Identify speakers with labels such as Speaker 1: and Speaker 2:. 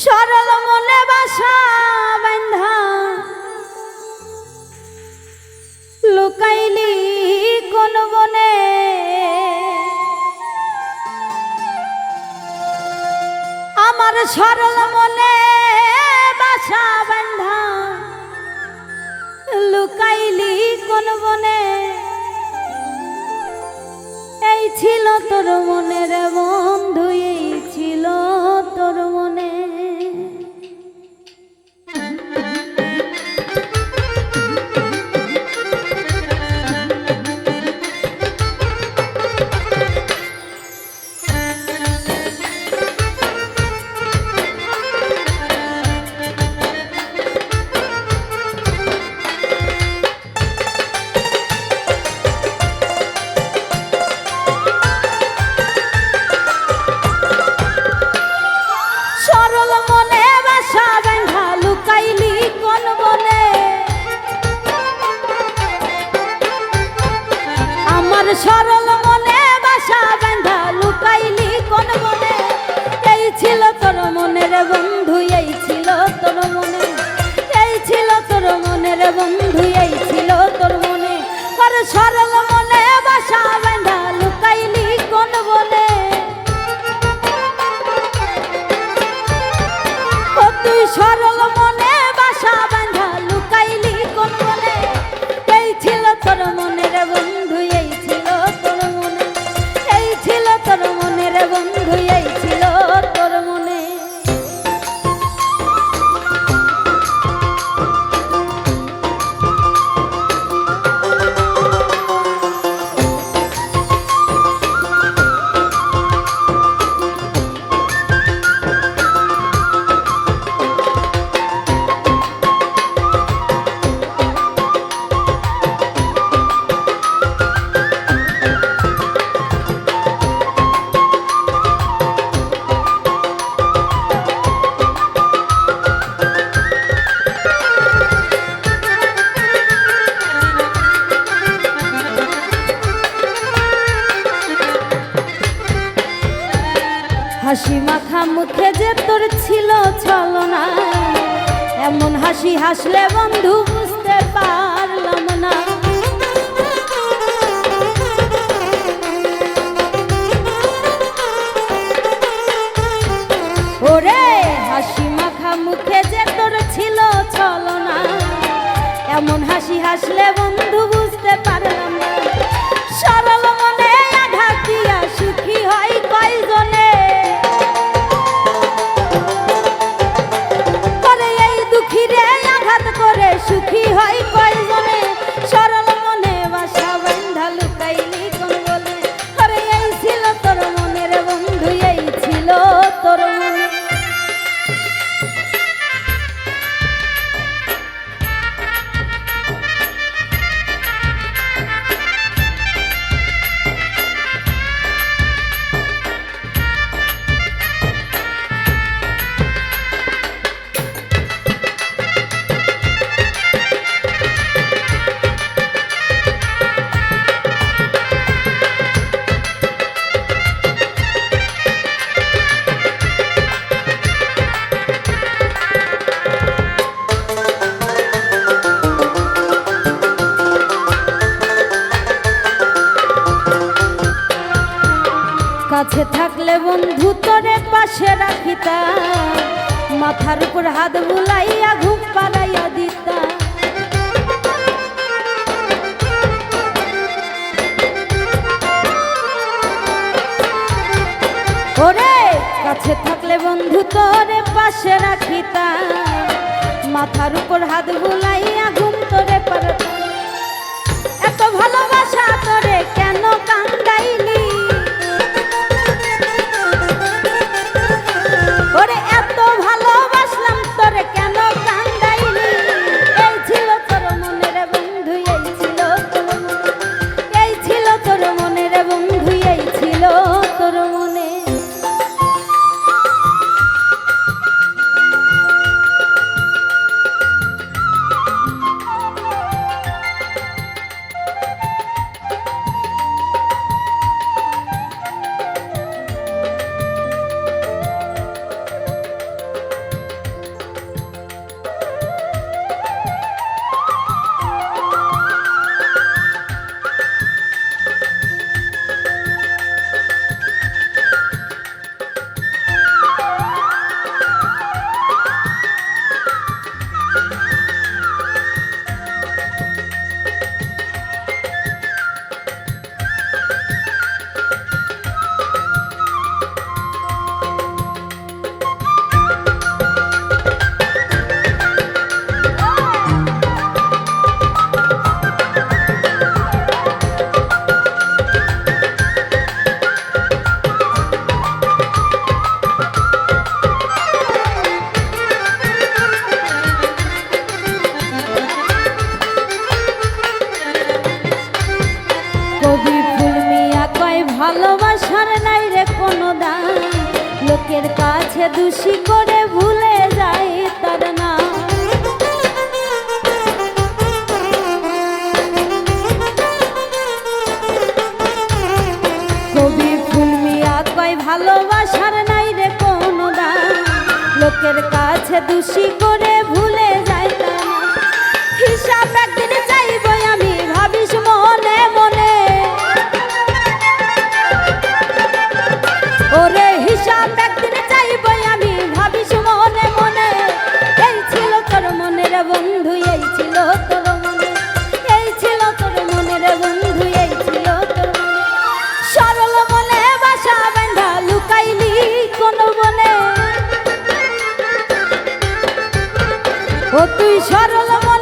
Speaker 1: সরল মনে বাসা বান্ধা। লুকাইলি কোন বনে। আমার সরল মনে বাসা বান্ধা। লুকাইলি কোন বনে। এই ছিল তোর মনের বন্ধু সরল মনে বাসা বান্ধা লুকাইলি কোন মনে? এই ছিল তোর মনের বন্ধু, এই ছিল তোর মনে। এই ছিল তোর মনের বন্ধু, এই ছিল তোর মনে। সরল হাসি মাখা মুখে যে তোর ছিল ছলনা, এমন হাসি হাসলে বন্ধু বুঝতে পারলাম না। ওরে হাসি মাখা মুখে যে তোর ছিল ছলনা, এমন হাসি হাসলে বন্ধু কাছে থাকলে বন্ধু তোরে পাশে রাখিতা মাথার উপর হাত বুলাইয়া ঘুম পাড়াইয়া দিতা ওরে, কাছে থাকলে বন্ধু তোরে পাশে রাখিতা মাথার উপর হাত বুলাইয়া ঘুম তোরে পারতা এত ভালোবাসা ভালোবাসার নাই রে কোনো দাম। লোকের কাছে দোষী করে ভুলে যায় তার নাম। কবি ফুলমিয়া কয়, ভালোবাসার নাই রে কোনো দাম। লোকের কাছে দোষী করে সরল মন